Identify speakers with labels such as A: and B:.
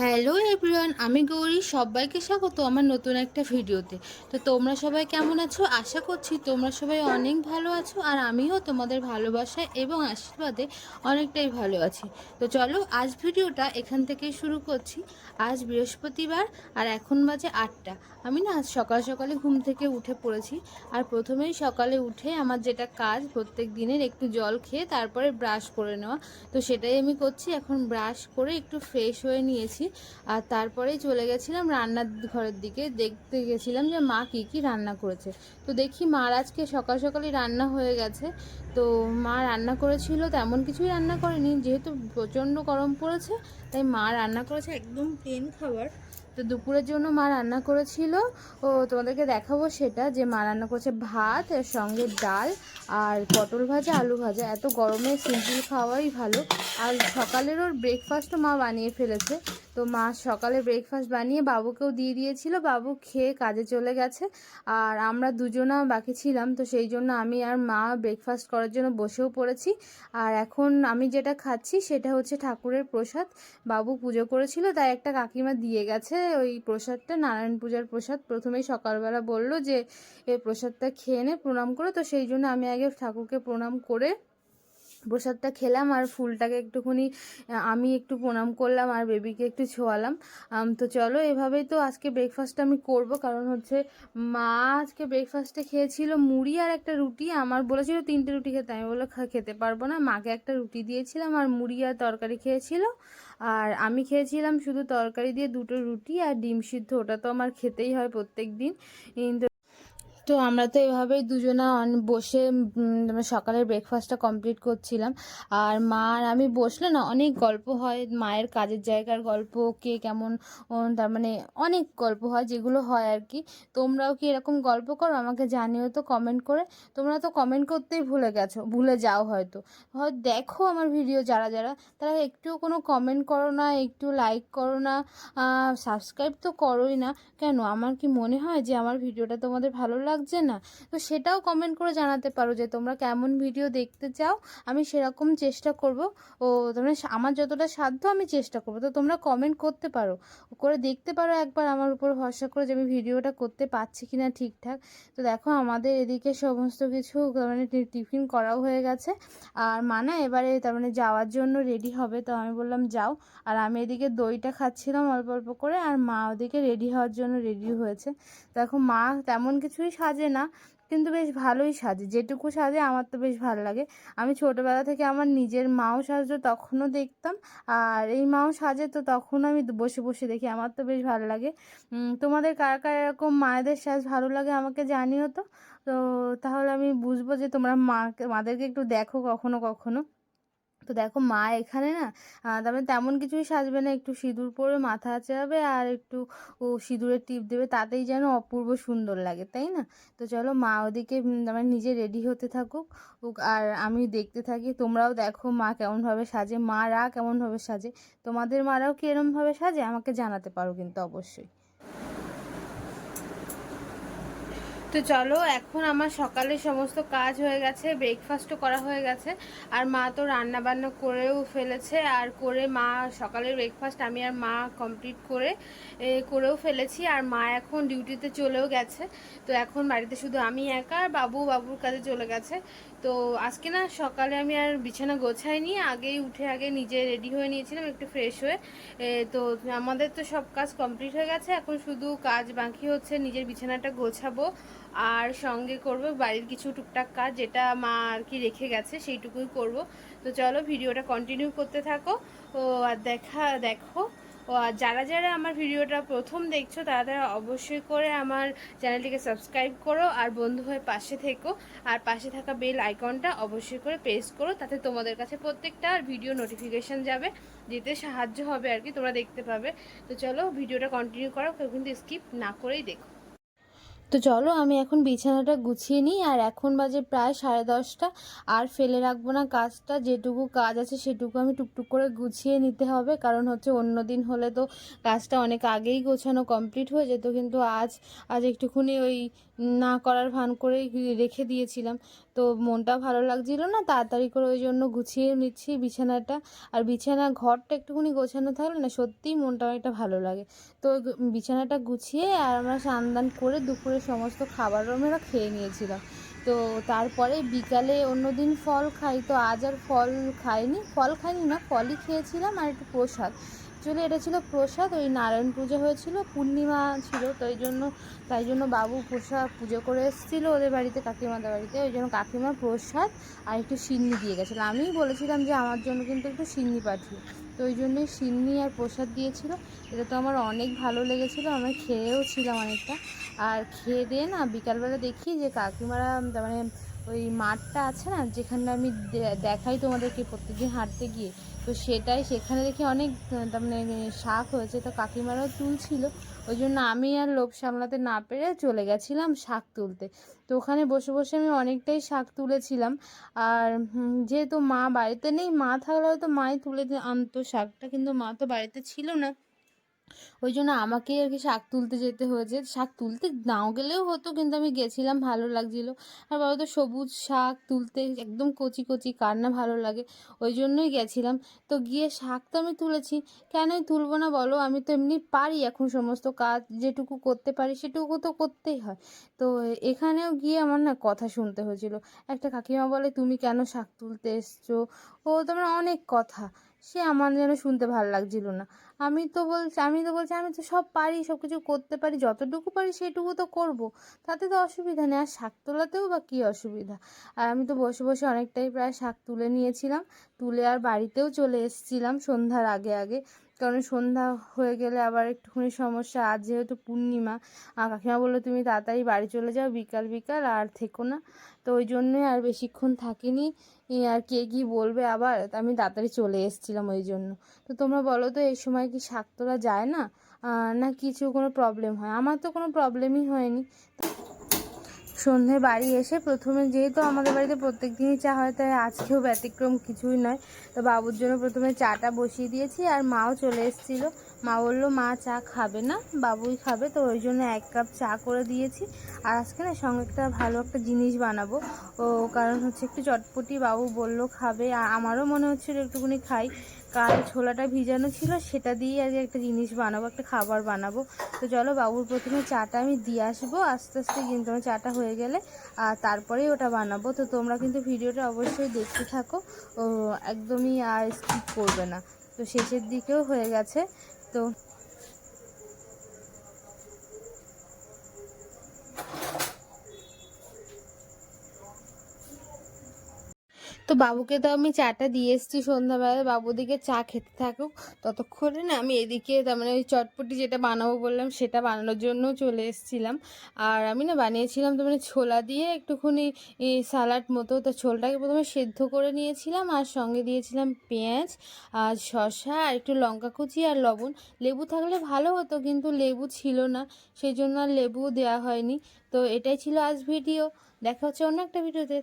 A: Hello everyone, আমি গৌরী, সবাইকে স্বাগত আমার নতুন একটা ভিডিওতে। তো তোমরা সবাই কেমন আছো? আশা করছি তোমরা সবাই অনেক ভালো আছো আর আমিও তোমাদের ভালোবাসা এবং আশীর্বাদে অনেকটাই ভালো আছি। তো চলো আজ ভিডিওটা এখান থেকেই শুরু করছি। আজ বৃহস্পতিবার আর এখন বাজে আটটা। আমি না আজ সকাল সকালে ঘুম থেকে উঠে পড়েছি আর প্রথমেই সকালে উঠে আমার যেটা কাজ প্রত্যেক দিনের একটু জল খেয়ে তারপরে ব্রাশ করে নেওয়া। তো সেটাই আমি করছি, এখন ব্রাশ করে একটু ফ্রেশ হয়ে নিয়েছি। আর তারপরেই চলে গেছিলাম রান্নার ঘরের দিকে। দেখতে গেছিলাম যে মা কী কী রান্না করেছে। তো দেখি মার আজকে সকাল সকালই রান্না হয়ে গেছে। তো মা রান্না করেছিল, তেমন কিছুই রান্না করেনি। যেহেতু প্রচণ্ড গরম পড়েছে, তাই মা রান্না করেছে একদম প্লেন খাবার। তো দুপুরের জন্য মা রান্না করেছিল। ও, তোমাদেরকে দেখাবো সেটা, যে মা রান্না করেছে ভাত, এর সঙ্গে ডাল আর পটল ভাজা, আলু ভাজা। এত গরমে সিম্পল খাওয়াই ভালো। আর সকালের ওর ব্রেকফাস্টও মা বানিয়ে ফেলেছে। তো মা সকালে ব্রেকফাস্ট বানিয়ে বাবুকেও দিয়ে দিয়েছিল। বাবু খেয়ে কাজে চলে গেছে। আর আমরা দুজনা বাকি ছিলাম, তো সেই জন্য আমি আর মা ব্রেকফাস্ট করার জন্য বসেও পড়েছি। আর এখন আমি যেটা খাচ্ছি সেটা হচ্ছে ঠাকুরের প্রসাদ। বাবু পুজো করেছিল, তাই একটা কাকিমা দিয়ে গেছে ওই প্রসাদটা। নারায়ণ পূজার প্রসাদ প্রথমেই সকালবেলা বলল যে এই প্রসাদটা খেয়ে নে, প্রণাম করে। তো সেই জন্য আমি আগে ঠাকুরকে প্রণাম করে প্রসাদটা খেলাম আর ফুলটাকে একটুখানি আমি একটু প্রণাম করলাম আর বেবিকে একটু ছোঁয়ালাম। তো চলো এভাবেই তো আজকে ব্রেকফাস্টটা আমি করব। কারণ হচ্ছে মা আজকে ব্রেকফাস্টে খেয়েছিল মুড়ি আর একটা রুটি। আমার বলেছিল তিনটে রুটি খেতে, আমি বলে খেতে পারব না। মাকে একটা রুটি দিয়েছিলাম আর মুড়ি আর তরকারি খেয়েছিল। আর আমি খেয়েছিলাম শুধু তরকারি দিয়ে দুটো রুটি আর ডিম সিদ্ধ। ওটা তো আমার খেতেই হয় প্রত্যেক দিন কিন্তু তো আমরা তো এভাবেই দুজনা বসে সকালের ব্রেকফাস্টটা কমপ্লিট করছিলাম। আর মা আর আমি বসলে না অনেক গল্প হয়, মায়ের কাজের জায়গার গল্প, কে কেমন তার মানে অনেক গল্প হয় যেগুলো হয় আর কি। তোমরাও কি এরকম গল্প করো? আমাকে জানিও তো কমেন্ট করে। তোমরা তো কমেন্ট করতেই ভুলে গেছো, ভুলে যাও হয়তো। হয় দেখো আমার ভিডিও যারা যারা, তারা একটুও কোনো কমেন্ট করো না, একটু লাইক করো না সাবস্ক্রাইব তো করোই না। কেন? আমার কি মনে হয় যে আমার ভিডিওটা তোমাদের ভালো লাগছে না? তো সেটাও কমেন্ট করে জানাতে পারো যে তোমরা কেমন ভিডিও দেখতে চাও? আমি সেরকম চেষ্টা করব। ও, তোমরা আমার যতটা সাধ্য আমি চেষ্টা করব। তো তোমরা কমেন্ট করতে পারো। করে দেখতে পারো একবার আমার উপর ভরসা করে যে আমি ভিডিওটা করতে পারছি কি না ঠিকঠাক। তো দেখো আমাদের এদিকে সমস্ত কিছু মানে টিফিন করাও হয়ে গেছে। আর মানা এবারে তার মানে যাওয়ার জন্য রেডি হবে। তো আমি বললাম, যাও। আর আমি এদিকে দইটা খাচ্ছিলাম অল্প অল্প করে। আর মা ওদিকে রেডি হওয়ার জন্য রেডি হয়েছে। দেখো মা তেমন কিছুই সাজে না, কিন্তু বেশ ভালোই সাজে। যেটুকু সাজে আমার তো বেশ ভালো লাগে। আমি ছোটোবেলা থেকে আমার নিজের মাও সাজতো, তখনও দেখতাম। আর এই মাও সাজে তো তখন আমি বসে বসে দেখি, আমার তো বেশ ভালো লাগে। তোমাদের কার কার এরকম মায়েদের সাজ ভালো লাগে আমাকে জানিও তো। তো তাহলে আমি বুঝব যে তোমরা মাকে মাদেরকে একটু দেখো কখনো কখনো। তো দেখো মা এখানে না তারপরে তেমন কিছুই সাজবে না। একটু সিঁদুর পরে মাথা আঁচড়াবে আর একটু, ও সিঁদুরের টিপ দেবে, তাতেই যেন অপূর্ব সুন্দর লাগে, তাই না? তো চলো মা ওদিকে আমার নিজে রেডি হতে থাকুক। আর আমি দেখতে থাকি, তোমরাও দেখো মা কেমনভাবে সাজে মারা কেমনভাবে সাজে। তোমাদের মারাও কি এরমভাবে সাজে? আমাকে জানাতে পারো কিন্তু অবশ্যই। তো চলো, এখন আমার সকালে সমস্ত কাজ হয়ে গেছে ব্রেকফাস্টও করা হয়ে গেছে। আর মা তো রান্না বান্না করেও ফেলেছে, আর করে মা সকালের ব্রেকফাস্ট আমি আর মা কমপ্লিট করে করেও ফেলেছি। আর মা এখন ডিউটিতে চলেও গেছে। তো এখন বাড়িতে শুধু আমি একা আর বাবু বাবুর কাজে চলে গেছে। তো আজকে না সকালে আমি আর বিছানা গোছাইনি, আগেই উঠে আগে নিজে রেডি হয়ে নিয়েছিলাম একটু ফ্রেশ হয়ে। তো আমাদের তো সব কাজ কমপ্লিট হয়ে গেছে, এখন শুধু কাজ বাকি হচ্ছে নিজের বিছানাটা গোছাবো আর সঙ্গে করব বাড়ির কিছু টুকটাক কাজ যেটা মা আর কি রেখে গেছে সেইটুকুই করব। তো চলো ভিডিওটা কন্টিনিউ করতে থাকো। ও, আর দেখা, দেখো। যারা যারা আমার ভিডিওটা প্রথম দেখছ, তারা তারা অবশ্যই করে আমার চ্যানেলটিকে সাবস্ক্রাইব করো আর বন্ধু হয়ে পাশে থেকো। আর পাশে থাকা বেল আইকনটা অবশ্যই করে প্রেস করো, তাতে তোমাদের কাছে প্রত্যেকটা আর ভিডিও নোটিফিকেশান যাবে। যেতে সাহায্য হবে আর কি, তোমরা দেখতে পাবে। তো চলো ভিডিওটা কন্টিনিউ করো, কেউ কিন্তু স্কিপ না করেই দেখো। তো চলো আমি এখন বিছানাটা গুছিয়ে নিই, আর এখন বাজে প্রায় সাড়ে দশটা। আর ফেলে রাখব না কাজটা, যেটুকু কাজ আছে সেটুকু আমি টুকটুক করে গুছিয়ে নিতে হবে। কারণ হচ্ছে অন্য দিন হলে তো কাজটা অনেক আগেই গোছানো কমপ্লিট হয়ে যেত, কিন্তু আজ আজ একটুখানি ওই না করার ভান করেই রেখে দিয়েছিলাম। তো মনটা ভালো লাগছিল না, তাড়াতাড়ি করে ওই জন্য গুছিয়ে নিচ্ছি বিছানাটা। আর বিছানা ঘরটা একটুখানি গোছানো থাকলে না সত্যিই মনটা অনেকটা ভালো লাগে। তো বিছানাটা গুছিয়ে আর আমরা স্নান দান করে দুপুরে সমস্ত খাবারও আমরা খেয়ে নিয়েছিলাম। তো তারপরে বিকালে অন্যদিন ফল খাই, তো আজ আর ফল খাইনি। ফল খাইনি না, ফলই খেয়েছিলাম আর একটু প্রসাদ। অ্যাকচুয়ালি এটা ছিল প্রসাদ, ওই নারায়ণ পুজো হয়েছিল, পূর্ণিমা ছিল, তো এই জন্য, তাই জন্য বাবু প্রসাদ পুজো করে এসেছিল ওদের বাড়িতে, কাকিমাদের বাড়িতে, ওই জন্য কাকিমা প্রসাদ আর একটু সিন্নি দিয়ে গেছিল। আমিই বলেছিলাম যে আমার জন্য কিন্তু একটু সিন্নি পাঠিয়ে, তো ওই জন্যই সিন্নি আর প্রসাদ দিয়েছিল। এটা তো আমার অনেক ভালো লেগেছিলো, আমি খেয়েও ছিলাম অনেকটা। আর খেয়ে দিয়ে না বিকালবেলা দেখি যে কাকিমারা মানে ওই মাঠটা আছে না, যেখানে আমি দেখাই তোমাদেরকে প্রত্যেকদিন হাঁটতে গিয়ে। তো সেটাই সেখানে দেখি অনেক, তার মানে শাক হয়েছে। তো কাকিমারাও তুলছিল। ওই জন্য আমি আর লোভ সামলাতে না পেরে চলে গেছিলাম শাক তুলতে। তো ওখানে বসে বসে আমি অনেকটাই শাক তুলেছিলাম। আর যেহেতু মা বাড়িতে নেই, মা থাকলে হয়তো মাই তুলে আনতো শাকটা। কিন্তু মা তো বাড়িতে ছিল না। ওই জন্য আমাকেই আর কি শাক তুলতে যেতে হয়েছে। শাক তুলতে নাও গেলেও হতো, কিন্তু আমি গেছিলাম, ভালো লাগছিল। আর বাবা তো সবুজ শাক তুলতে একদম কচি কচি, কার না ভালো লাগে ওই জন্যই গেছিলাম। তো গিয়ে শাক তো আমি তুলেছি, কেনই তুলবো না বলো? আমি তো এমনি পারি এখন সমস্ত কাজ, যেটুকু করতে পারি সেটুকু তো করতেই হয়। তো এখানেও গিয়ে আমার না কথা শুনতে হয়েছিল। একটা কাকিমা বলে, তুমি কেন শাক তুলতে এসছো? ও তোমার অনেক কথা। সে আমার যেন শুনতে ভালো লাগছিল না। আমি তো বলছি, আমি তো বলছি, আমি তো সব পারি সব কিছু করতে পারি, যতটুকু পারি সেটুকু তো করব। তাতে তো অসুবিধা নেই, আর শাক তোলাতেও বা কী অসুবিধা? আর আমি তো বসে বসে অনেকটাই প্রায় শাক তুলে নিয়েছিলাম, তুলে আর বাড়িতেও চলে এসেছিলাম সন্ধ্যার আগে আগে। কারণ সন্ধ্যা হয়ে গেলে আবার একটুখানি সমস্যা। আজ যেহেতু পূর্ণিমা কাকিমা বলল তুমি তাড়াতাড়ি বাড়ি চলে যাও, বিকাল বিকাল আর থেকো না। তো ওই জন্যই আর বেশিক্ষণ থাকিনি। আর কে কী বলবে আবার? আমি তাড়াতাড়ি চলে এসেছিলাম ওই জন্য। তো তোমরা বলো তো, এই সময় কি শাক তোলা যায় না? না কিছু কোনো প্রবলেম হয়? আমার তো কোনো প্রবলেমই হয়নি। সন্ধে বাড়ি এসে প্রথমে যেহেতু আমাদের বাড়িতে প্রত্যেক দিনই চা হয়, তাই আজকেও ব্যতিক্রম কিছুই নয়। তো বাবুর জন্য প্রথমে চাটা বসিয়ে দিয়েছি আর মাও চলে এসেছিল। মা বলল, মা চা খাবে না, বাবুই খাবে। তো ওই জন্য এক কাপ চা করে দিয়েছি। আর আজকে না সঙ্গে একটা ভালো একটা জিনিস বানাবো। ও কারণ হচ্ছে একটু চটপটি বাবু বলল, খাবে। আর আমারও মনে হচ্ছিল একটুখানি খাই। কাল ছোলাটা ভিজানো ছিল, সেটা দিয়ে আর কি একটা জিনিস বানাবো, একটা খাবার বানাবো। তো চলো বাবুর প্রথমে চাটা আমি দিয়ে আসব, আস্তে আস্তে কিন্তু আমার চাটা হয়ে গেলে, আর তারপরেই ওটা বানাবো। তো তোমরা কিন্তু ভিডিওটা অবশ্যই দেখতে থাকো একদমই আর স্কিপ করবে না। তো শেষের দিকেও হয়ে গেছে। তো তো বাবুকে তো আমি চাটা দিয়ে এসেছি সন্ধ্যাবেলায়। বাবু দিকে চা খেতে থাকুক। ততক্ষণে না আমি এদিকে তার মানে ওই চটপটি যেটা বানাবো বললাম, সেটা বানানোর জন্য চলে এসেছিলাম। আর আমি না বানিয়েছিলাম তো মানে ছোলা দিয়ে একটুখানি সালাড মতো। তো ছোলটাকে প্রথমে সেদ্ধ করে নিয়েছিলাম আর সঙ্গে দিয়েছিলাম পেঁয়াজ আর শসা আর একটু লঙ্কা কুচি আর লবণ। লেবু থাকলে ভালো হতো কিন্তু লেবু ছিল না, সেই জন্য আর লেবু দেওয়া হয়নি। তো এটাই ছিল আজ ভিডিও। দেখা হচ্ছে অন্য একটা ভিডিওতে।